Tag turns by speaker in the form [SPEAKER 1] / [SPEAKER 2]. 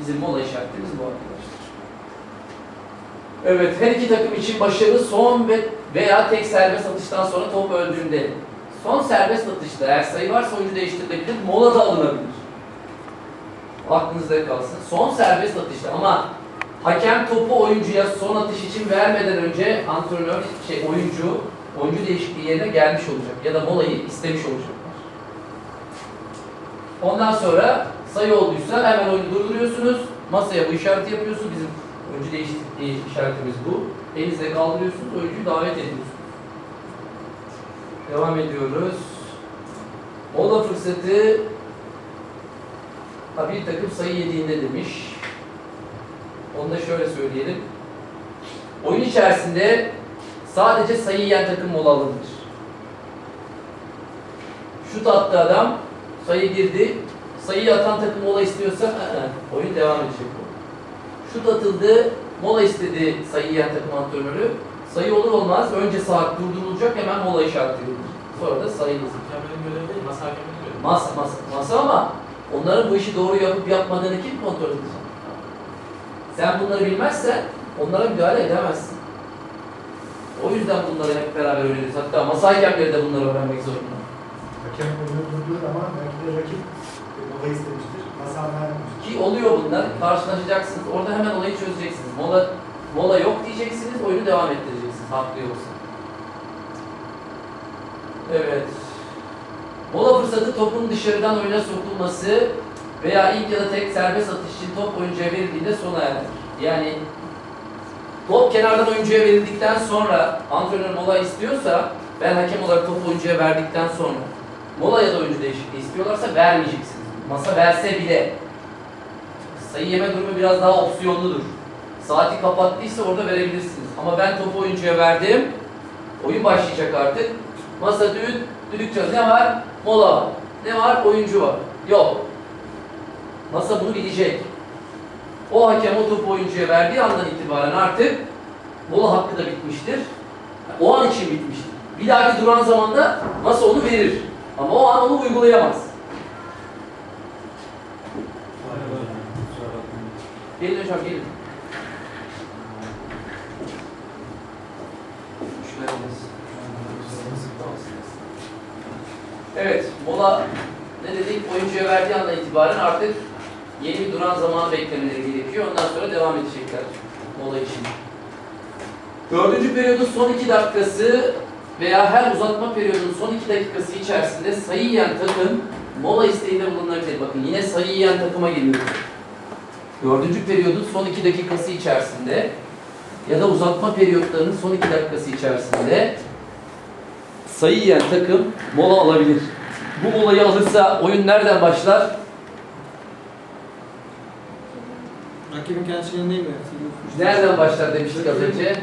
[SPEAKER 1] Bizim mola işaretimiz bu arkadaşlar. Evet, her iki takım için başarı son ve veya tek serbest atıştan sonra top öldüğünde. Son serbest atışta eğer sayı varsa oyuncu değiştirilebilir, mola da alınabilir. Aklınızda kalsın. Son serbest atışta ama hakem topu oyuncuya son atış için vermeden önce antrenör, şey oyuncu, oyuncu değişikliği yerine gelmiş olacak ya da molayı istemiş olacaklar. Ondan sonra sayı olduysa hemen oyunu durduruyorsunuz. Masaya bu işareti yapıyorsunuz. Bizim oyuncu değişikliği işaretimiz bu. Elinizle kaldırıyorsunuz, oyuncuyu davet ediyorsunuz. Devam ediyoruz. Mola fırsatı ha, bir takım sayı yediğinde demiş. Onu da şöyle söyleyelim. Oyun içerisinde sadece sayı yiyen takım mola alınır. Şut attı adam, sayı girdi. Sayıyı atan takım mola istiyorsa oyun devam edecek. Şut atıldı, mola istedi sayı yiyen takım antrenörü. Sayı olur olmaz önce saat durdurulacak hemen mola işareti verilir. Sonra da sayı yazılır.
[SPEAKER 2] Hakemin görevi değil, masa.
[SPEAKER 1] Masa, masa, masa ama onların bu işi doğru yapıp yapmadığını kim kontrol edecek? Sen bunları bilmezsen onlara müdahale edemezsin. O yüzden bunları hep beraber öğreniyoruz. Hatta masa hakemleri de bunları öğrenmek zorunda.
[SPEAKER 3] Hakem oyunu durduğu zaman belki de rakip mola istemiştir. Masa vermemiştir.
[SPEAKER 1] Ki oluyor bunlar. Karşılaşacaksınız. Orada hemen olayı çözeceksiniz. Mola mola yok diyeceksiniz. Oyunu devam ettireceksiniz. Haklı yoksa. Evet. Mola fırsatı topun dışarıdan oyuna sokulması veya ilk ya da tek serbest atış için top oyuncuya verildiğinde sona erer. Yani top kenardan oyuncuya verildikten sonra antrenör mola istiyorsa ben hakem olarak topu oyuncuya verdikten sonra mola ya da oyuncu değişikliği istiyorlarsa vermeyeceksiniz. Masa verse bile sayı yeme durumu biraz daha opsiyonludur. Saati kapattıysa orada verebilirsiniz. Ama ben topu oyuncuya verdim. Oyun başlayacak artık. Masa düğün, düdük çalıyor. Ne var? Mola var. Ne var? Oyuncu var. Yok. Masa bunu bilecek. O hakem o topu oyuncuya verdiği andan itibaren artık mola hakkı da bitmiştir. O an için bitmiştir. Bir dahaki duran zamanda masa onu verir. Ama o an onu uygulayamaz. Gelin hocam gelin. Evet, mola ne dedik? Oyuncuya verdiği andan itibaren artık yeni bir duran zamanı beklemeleri gerekiyor. Ondan sonra devam edecekler mola için. Dördüncü periyodun son iki dakikası veya her uzatma periyodunun son iki dakikası içerisinde sayı yiyen takım mola isteğinde bulunabilir. Bakın yine sayı yiyen takıma geliyoruz. Dördüncü periyodun son iki dakikası içerisinde ya da uzatma periyotlarının son iki dakikası içerisinde sayı yiyen takım mola alabilir. Bu molayı alırsa oyun nereden başlar?
[SPEAKER 4] Rakibin kendisinin değil mi?
[SPEAKER 1] Nereden başlar demiştik az önce?